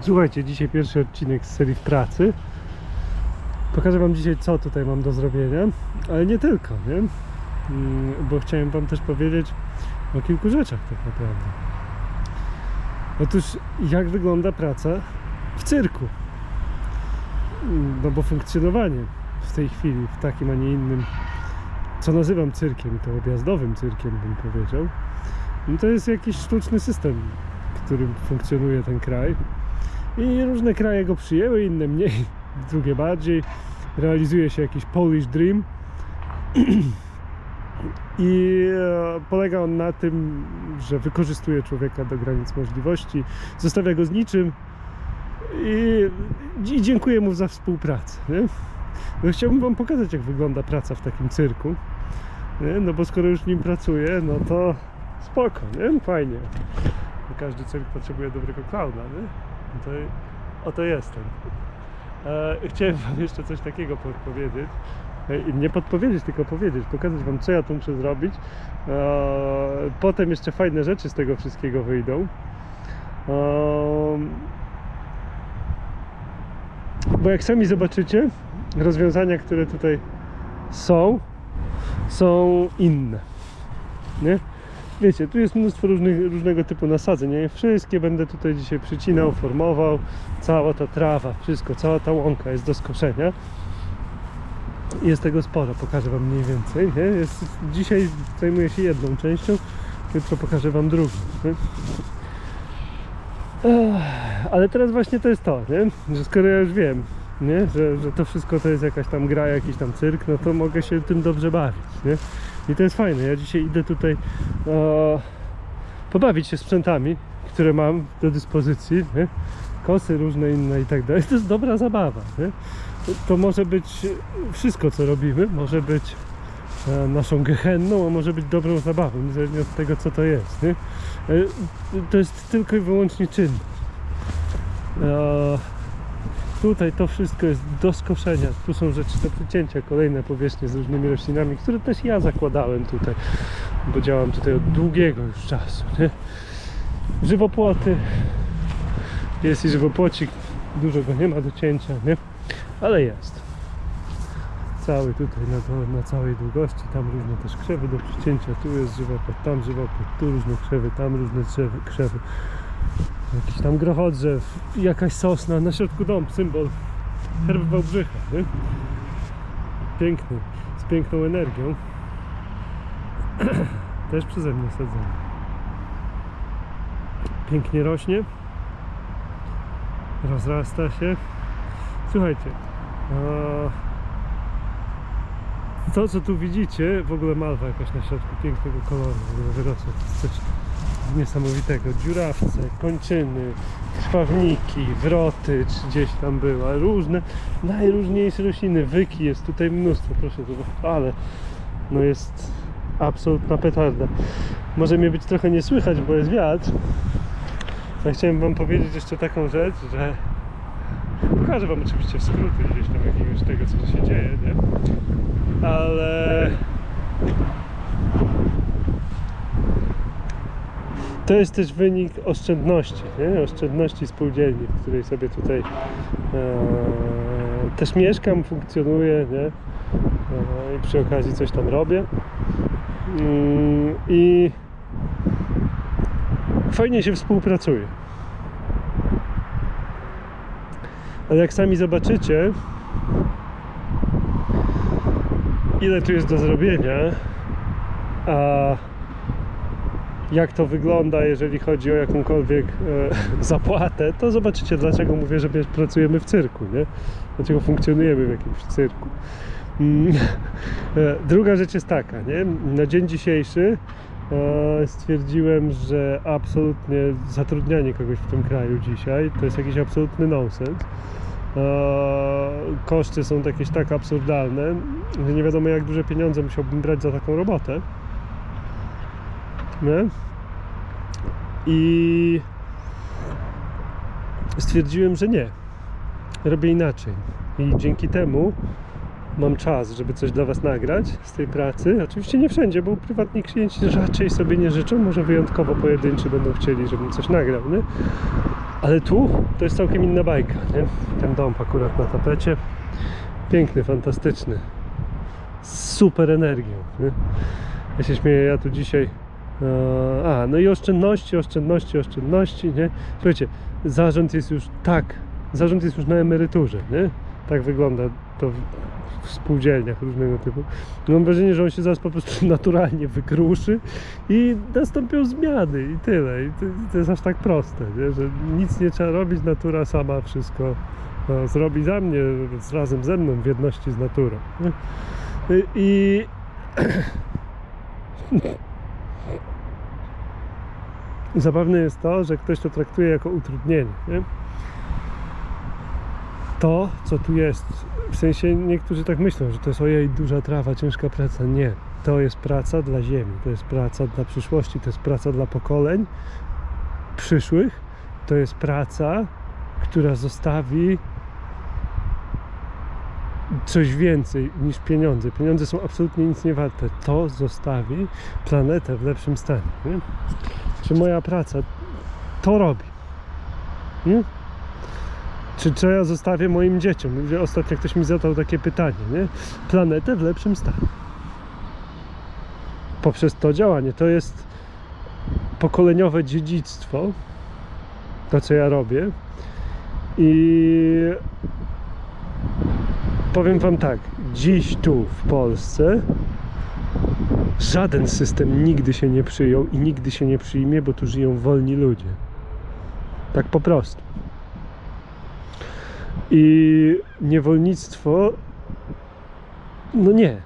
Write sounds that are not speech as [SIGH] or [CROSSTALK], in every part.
Słuchajcie, dzisiaj pierwszy odcinek z serii w pracy. Pokażę Wam dzisiaj, co tutaj mam do zrobienia, ale nie tylko, nie? Mm, Bo chciałem Wam też powiedzieć o kilku rzeczach tak naprawdę. Otóż, jak wygląda praca w cyrku? Mm, No bo funkcjonowanie w tej chwili, w takim, a nie innym, co nazywam cyrkiem, to objazdowym cyrkiem bym powiedział, no to jest jakiś sztuczny system, w którym funkcjonuje ten kraj. I różne kraje go przyjęły, inne mniej, [LAUGHS] drugie bardziej. Realizuje się jakiś Polish Dream. [CLEARS THROAT] I e, polega on na tym, że wykorzystuje człowieka do granic możliwości, zostawia go z niczym i, i dziękuję mu za współpracę. Nie? No, chciałbym Wam pokazać, jak wygląda praca w takim cyrku. Nie? No bo skoro już nim pracuję, no to spoko, nie? Fajnie. Każdy cyrk potrzebuje dobrego klauna, nie? No To, oto jestem. E, chciałem Wam jeszcze coś takiego podpowiedzieć. E, nie podpowiedzieć, tylko powiedzieć, pokazać Wam, co ja tu muszę zrobić. E, potem jeszcze fajne rzeczy z tego wszystkiego wyjdą. E, bo jak sami zobaczycie, rozwiązania, które tutaj są, są inne. Nie? Wiecie, tu jest mnóstwo różnych, różnego typu nasadzeń. Ja je wszystkie będę tutaj dzisiaj przycinał, formował. Cała ta trawa, wszystko, cała ta łąka jest do skoszenia. Jest tego sporo, pokażę Wam mniej więcej. Nie? Jest, dzisiaj zajmuję się jedną częścią, jutro pokażę Wam drugą. Nie? Ale teraz właśnie to jest to, nie? że skoro ja już wiem, nie? Że, że to wszystko to jest jakaś tam gra, jakiś tam cyrk, no to mogę się tym dobrze bawić. Nie? I to jest fajne. Ja dzisiaj idę tutaj e, pobawić się sprzętami, które mam do dyspozycji. Nie? Kosy różne inne i tak dalej. To jest dobra zabawa. Nie? To, może być wszystko, co robimy. Może być e, naszą gehenną, a może być dobrą zabawą, niezależnie od tego, co to jest. Nie? E, to jest tylko i wyłącznie czyn. E, Tutaj to wszystko jest do skoszenia. Tu są rzeczy do przycięcia, kolejne powierzchnie z różnymi roślinami, które też ja zakładałem tutaj, bo działam tutaj od długiego już czasu. Nie? Żywopłoty. Jest i żywopłocik. Dużo go nie ma do cięcia, nie? Ale jest. Cały tutaj na, na całej długości. Tam różne też krzewy do przycięcia. Tu jest żywopłot, tam żywopłot, tu różne krzewy, tam różne drzewy, krzewy jakiś tam grochodrzew, jakaś sosna, na środku dom, symbol herb Wałbrzycha, nie? Piękny, z piękną energią. [CLEARS THROAT] Też przeze mnie sadzony. Pięknie rośnie. Rozrasta się. Słuchajcie, to co tu widzicie, w ogóle malwa jakaś na środku pięknego koloru, w ogóle wyrosła niesamowitego. Dziurawce, kończyny, krwawniki, wroty, czy gdzieś tam była, różne, najróżniejsze rośliny, wyki jest tutaj mnóstwo, proszę zobaczyć, ale no jest absolutna petarda. Może mnie być trochę nie słychać, bo jest wiatr. Ja chciałem wam powiedzieć jeszcze taką rzecz, że pokażę wam oczywiście skróty gdzieś tam jakiegoś tego, co się dzieje, nie? Ale to jest też wynik oszczędności, nie? oszczędności spółdzielni, w której sobie tutaj e, też mieszkam, funkcjonuję nie? E, i przy okazji coś tam robię. Mm, I fajnie się współpracuje. Ale jak sami zobaczycie, ile tu jest do zrobienia, a jak to wygląda, jeżeli chodzi o jakąkolwiek e, [LAUGHS] zapłatę, to zobaczycie, dlaczego mówię, że my pracujemy w cyrku, nie? Dlaczego funkcjonujemy w jakimś cyrku. Mm, [LAUGHS] e, Druga rzecz jest taka, nie? Na dzień dzisiejszy e, stwierdziłem, że absolutnie zatrudnianie kogoś w tym kraju dzisiaj to jest jakiś absolutny nonsens. E, Koszty są jakieś tak absurdalne, że nie wiadomo jak duże pieniądze musiałbym brać za taką robotę. Nie? I stwierdziłem, że nie. Robię inaczej. I dzięki temu mam czas, żeby coś dla Was nagrać z tej pracy. Oczywiście nie wszędzie, bo prywatni klienci raczej sobie nie życzą. Może wyjątkowo pojedynczy będą chcieli, żebym coś nagrał, nie? Ale tu to jest całkiem inna bajka, nie? Ten dom akurat na tapecie. Piękny, fantastyczny. Z super energią, nie? Ja się śmieję, ja tu dzisiaj... e, A, no i oszczędności, oszczędności, oszczędności, nie? Słuchajcie, zarząd jest już tak, zarząd jest już na emeryturze, nie? Tak wygląda to w, spółdzielniach różnego typu. Mam wrażenie, że on się zaraz po prostu [LAUGHS] naturalnie wykruszy i nastąpią zmiany i tyle. I to, to jest aż tak proste, nie? że nic nie trzeba robić, natura sama wszystko e, zrobi za mnie, razem ze mną w jedności z naturą. Nie? I- I [CLEARS THROAT] zabawne jest to, że ktoś to traktuje jako utrudnienie. Nie? To, co tu jest, w sensie niektórzy tak myślą, że to jest ojej, duża trawa, ciężka praca. Nie. To jest praca dla ziemi, to jest praca dla przyszłości, to jest praca dla pokoleń przyszłych. To jest praca, która zostawi coś więcej niż pieniądze. Pieniądze są absolutnie nic nie warte. To zostawi planetę w lepszym stanie. Nie? Czy moja praca to robi? Nie? Czy co ja zostawię moim dzieciom? Ostatnio ktoś mi zadał takie pytanie, nie? Planetę w lepszym stanie. Poprzez to działanie. To jest pokoleniowe dziedzictwo. To, co ja robię. I powiem Wam tak. Dziś tu w Polsce żaden system nigdy się nie przyjął i nigdy się nie przyjmie, bo tu żyją wolni ludzie. Tak po prostu. I niewolnictwo, no nie.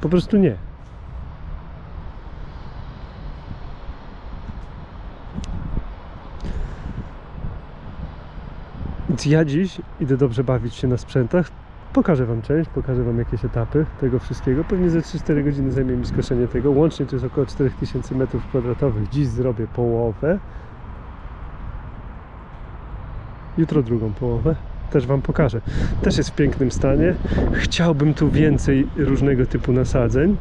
Po prostu nie. Więc ja dziś idę dobrze bawić się na sprzętach. Pokażę Wam część, pokażę Wam jakieś etapy tego wszystkiego. Pewnie ze 3-4 godziny zajmie mi skoszenie tego. Łącznie to jest około 4000 m2. Dziś zrobię połowę. Jutro drugą połowę. Też Wam pokażę. Też jest w pięknym stanie. Chciałbym tu więcej różnego typu nasadzeń.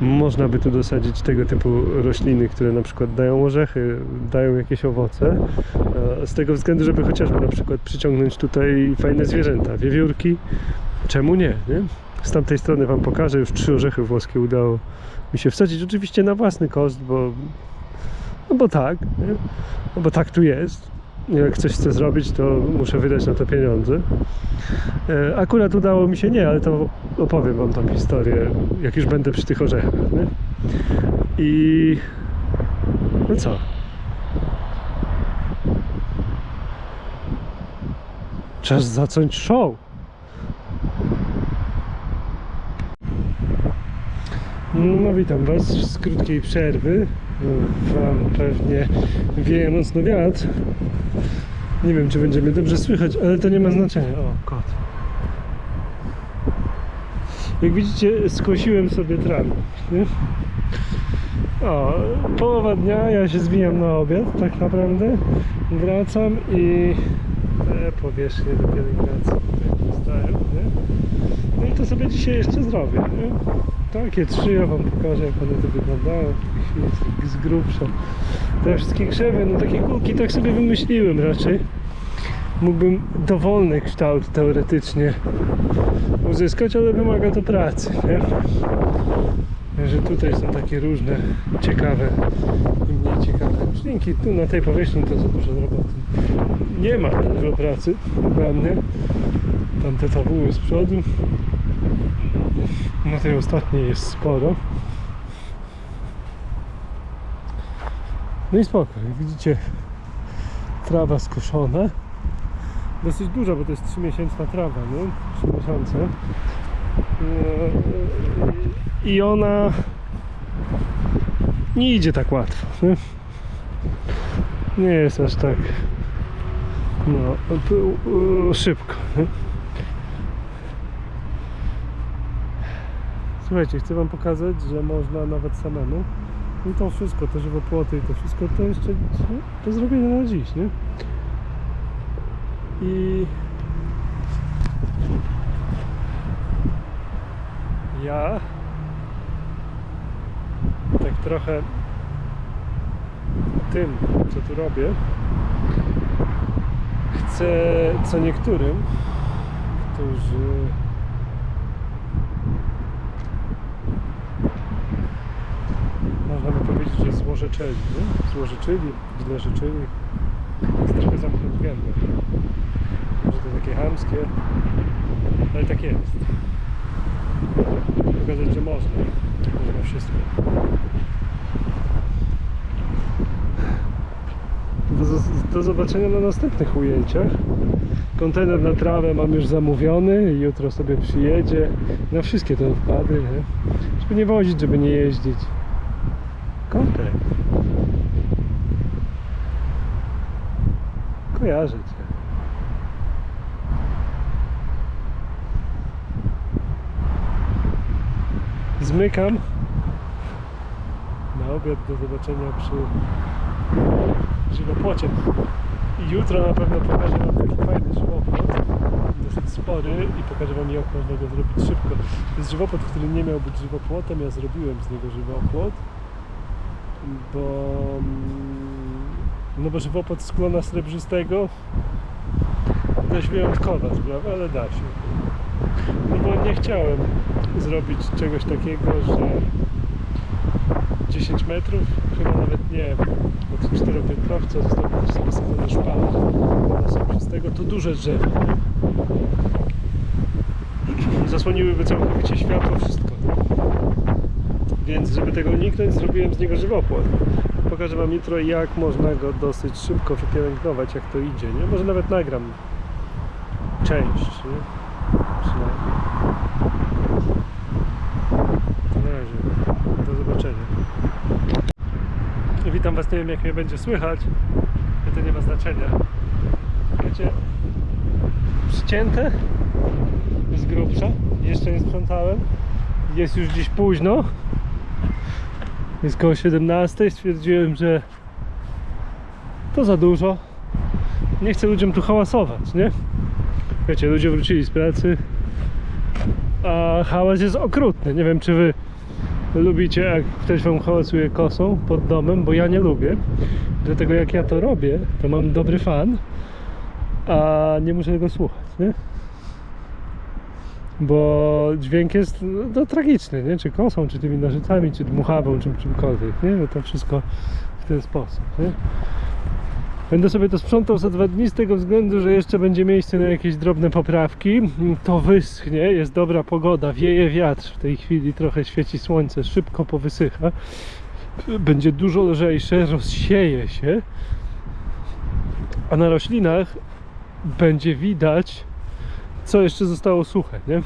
Można by tu dosadzić tego typu rośliny, które na przykład dają orzechy, dają jakieś owoce. E, Z tego względu, żeby chociażby na przykład przyciągnąć tutaj fajne zwierzęta, wiewiórki. Czemu nie, nie? Z tamtej strony Wam pokażę. Już trzy orzechy włoskie udało mi się wsadzić. Oczywiście na własny koszt, bo no bo tak, nie? No bo tak tu jest. Jak coś chcę zrobić, to muszę wydać na to pieniądze. E, Akurat udało mi się nie, ale to opowiem Wam tą historię, jak już będę przy tych orzechach. Nie? I no co? Czas zacząć show. No witam Was z krótkiej przerwy. Wam pewnie wieje mocno wiatr. Nie wiem, czy będziemy dobrze słychać, ale to nie ma znaczenia. O, kot. Jak widzicie, skosiłem sobie trawę. O, połowa dnia, ja się zwijam na obiad, tak naprawdę. Wracam i te powierzchnie do pielęgnacji tutaj zostają, nie? No i to sobie dzisiaj jeszcze zrobię, nie? Takie trzy, ja Wam pokażę, jak one to wyglądają. z grubsza. Te wszystkie krzewy, no takie kulki tak sobie wymyśliłem raczej. Mógłbym dowolny kształt teoretycznie uzyskać, ale wymaga to pracy, nie? Że tutaj są takie różne ciekawe i mniej ciekawe roślinki. Tu na tej powierzchni to za dużo roboty. Nie ma dużo pracy dla mnie. Tam te tabuły z przodu. Na tej ostatniej jest sporo. No i spoko, jak widzicie trawa skoszona. Dosyć duża, bo to jest 3-miesięczna trawa, nie? 3 miesiące. Eee, I ona nie idzie tak łatwo. Nie, nie jest aż tak no, e, szybko. Nie? Słuchajcie, chcę Wam pokazać, że można nawet samemu. I to wszystko, te żywopłoty i to wszystko, to jeszcze do zrobienia na dziś, nie? I ja tak trochę tym, co tu robię, chcę co niektórym, którzy można by powiedzieć, że złorzeczyli, nie? Złorzeczyli, źle życzyli. Jest trochę zamknąć gębę. Może to takie chamskie, ale tak jest. Pokazać, że można. Można wszystko. Do, do zobaczenia na następnych ujęciach. Kontener na trawę mam już zamówiony jutro sobie przyjedzie. Na wszystkie te odpady, nie? Żeby nie wozić, żeby nie jeździć. Kojarzę cię. Zmykam. Na obiad do zobaczenia przy żywopłocie. I jutro na pewno pokażę Wam taki fajny żywopłot, dosyć spory i pokażę Wam jak można go zrobić szybko. To jest żywopłot, który nie miał być żywopłotem, ja zrobiłem z niego żywopłot, bo mm, no bo żywopłot z klona srebrzystego dość wyjątkowa sprawa, ale da się. No bo nie chciałem zrobić czegoś takiego, że 10 metrów, chyba nawet nie, od czteropiętrowca został też posadzony szpaler z tego, to duże drzewo. Zasłoniłyby całkowicie światło, wszystko. Więc żeby tego uniknąć, zrobiłem z niego żywopłot. Pokażę Wam jutro, jak można go dosyć szybko wypielęgnować, jak to idzie. Nie? Może nawet nagram część. Nie? Na razie. Do zobaczenia. Witam Was, nie wiem jak mnie będzie słychać, ale to nie ma znaczenia. Wiecie, przycięte z grubsza, jeszcze nie sprzątałem. Jest już dziś późno. Jest koło 17. Stwierdziłem, że to za dużo. Nie chcę ludziom tu hałasować, nie? Wiecie, ludzie wrócili z pracy, a hałas jest okrutny. Nie wiem, czy Wy lubicie, jak ktoś wam hałasuje kosą pod domem, bo ja nie lubię. Dlatego jak ja to robię, to mam dobry fan, a nie muszę tego słuchać, nie? Bo dźwięk jest no, no, tragiczny, nie? Czy kosą, czy tymi nożycami, czy dmuchawą, czy czymkolwiek, nie? No to wszystko w ten sposób, nie? Będę sobie to sprzątał za dwa dni z tego względu, że jeszcze będzie miejsce na jakieś drobne poprawki. To wyschnie, jest dobra pogoda, wieje wiatr w tej chwili, trochę świeci słońce, szybko powysycha. Będzie dużo lżejsze, rozsieje się. A na roślinach będzie widać, co jeszcze zostało suche, nie?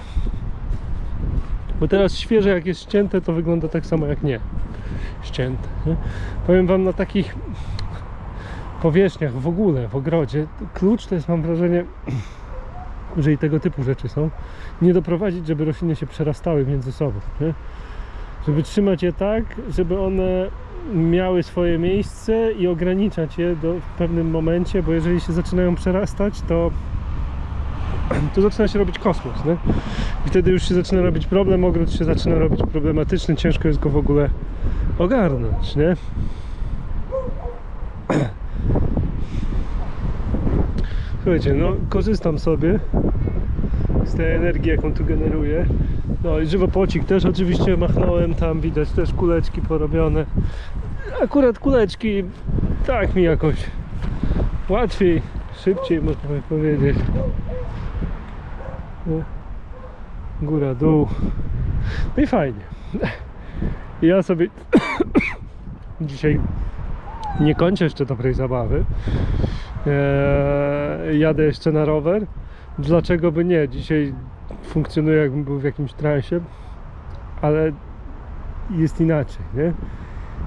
Bo teraz świeże jak jest ścięte, to wygląda tak samo jak nie ścięte. Nie? Powiem Wam na takich powierzchniach w ogóle, w ogrodzie, klucz to jest mam wrażenie, [CLEARS THROAT] że i tego typu rzeczy są, nie doprowadzić, żeby rośliny się przerastały między sobą, nie? żeby trzymać je tak, żeby one miały swoje miejsce i ograniczać je do, w pewnym momencie, bo jeżeli się zaczynają przerastać, to [CLEARS THROAT] to zaczyna się robić kosmos, nie? I wtedy już się zaczyna robić problem, ogród się zaczyna robić problematyczny, ciężko jest go w ogóle ogarnąć, nie? [CLEARS THROAT] Słuchajcie, no korzystam sobie z tej energii, jaką tu generuję. No i żywopłocik też oczywiście machnąłem, tam widać też kuleczki porobione. Akurat kuleczki tak mi jakoś łatwiej, szybciej można powiedzieć. No. Góra, dół. No i fajnie. Ja sobie [COUGHS] dzisiaj nie kończę jeszcze dobrej zabawy. Eee, jadę jeszcze na rower. Dlaczego by nie? Dzisiaj funkcjonuję jakbym był w jakimś transie, ale jest inaczej, nie?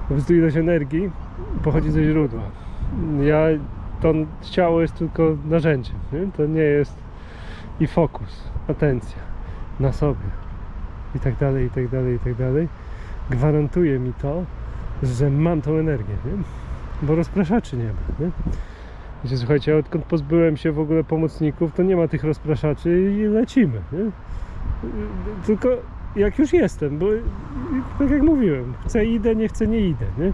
Po ilość energii pochodzi ze źródła. Ja, to ciało jest tylko narzędziem, nie? To nie jest i fokus, atencja na sobie i tak dalej, i tak dalej, i tak dalej. Gwarantuje mi to, że mam tą energię, nie? Bo rozpraszaczy nie ma, nie? Wiecie, słuchajcie, odkąd pozbyłem się w ogóle pomocników, to nie ma tych rozpraszaczy i lecimy, nie? Tylko jak już jestem, bo tak jak mówiłem, chcę idę, nie chcę nie idę, nie?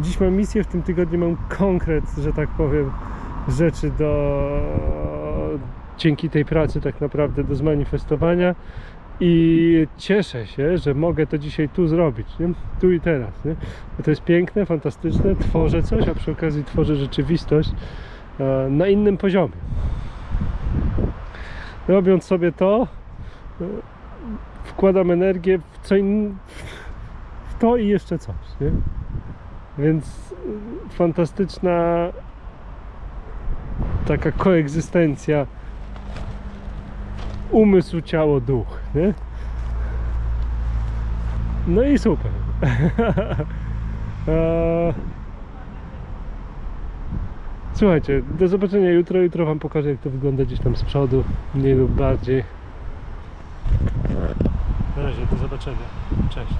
Dziś mam misję, w tym tygodniu mam konkret, że tak powiem, rzeczy do dzięki tej pracy tak naprawdę do zmanifestowania i cieszę się, że mogę to dzisiaj tu zrobić, nie? tu i teraz. Nie? Bo to jest piękne, fantastyczne, tworzę coś, a przy okazji tworzę rzeczywistość e, na innym poziomie. Robiąc sobie to, e, wkładam energię w co in... w to i jeszcze coś. Nie? Więc e, fantastyczna taka koegzystencja umysł, ciało, duch, nie? No i super. Eee, [LAUGHS] Słuchajcie, do zobaczenia jutro. Jutro Wam pokażę, jak to wygląda gdzieś tam z przodu, mniej lub bardziej. Na razie, do zobaczenia. Cześć.